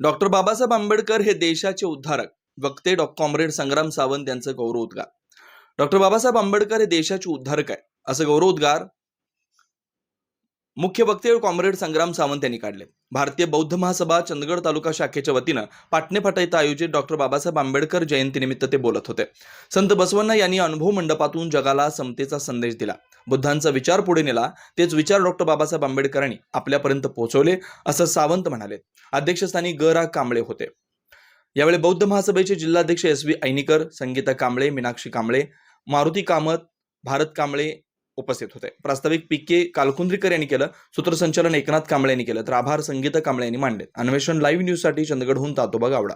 Doctor Babasaheb Ambedkar हे देशाचे उद्धारक वक्ते डॉ. कॉम्रेड संग्राम सावंत यांचं गौरवोद्गार. डॉक्टर बाबासाहेब आंबेडकर हे देशाचे उद्धारक आहे असं गौरवोद्गार मुख्य वक्ते कॉम्रेड संग्राम सावंत यांनी काढले. भारतीय बौद्ध महासभा चंदगड तालुका शाखेच्या वतीनं पाटणेफाटा इथं आयोजित डॉक्टर बाबासाहेब आंबेडकर जयंतीनिमित्त ते बोलत होते. संत बसवण्णा यांनी अनुभव मंडपातून जगाला समतेचा संदेश दिला. बुद्धांचा विचार पुढे नेला. तेच विचार डॉक्टर बाबासाहेब आंबेडकरांनी आपल्यापर्यंत पोहोचवले असं सावंत म्हणाले. अध्यक्षस्थानी ग रा कांबळे होते. यावेळी बौद्ध महासभेचे जिल्हाध्यक्ष एस व्ही ऐनीकर संगीता कांबळे मीनाक्षी कांबळे मारुती कामत भारत कांबळे उपस्थित होते. प्रास्ताविक पी के कालकुंद्रीकर यांनी केलं सूत्रसंचालन एकनाथ कांबळे यांनी केलं तर आभार संगीता कांबळे यांनी मांडले. अन्वेषण लाईव्ह न्यूजसाठी चंदगडहून तातोबा गावडा.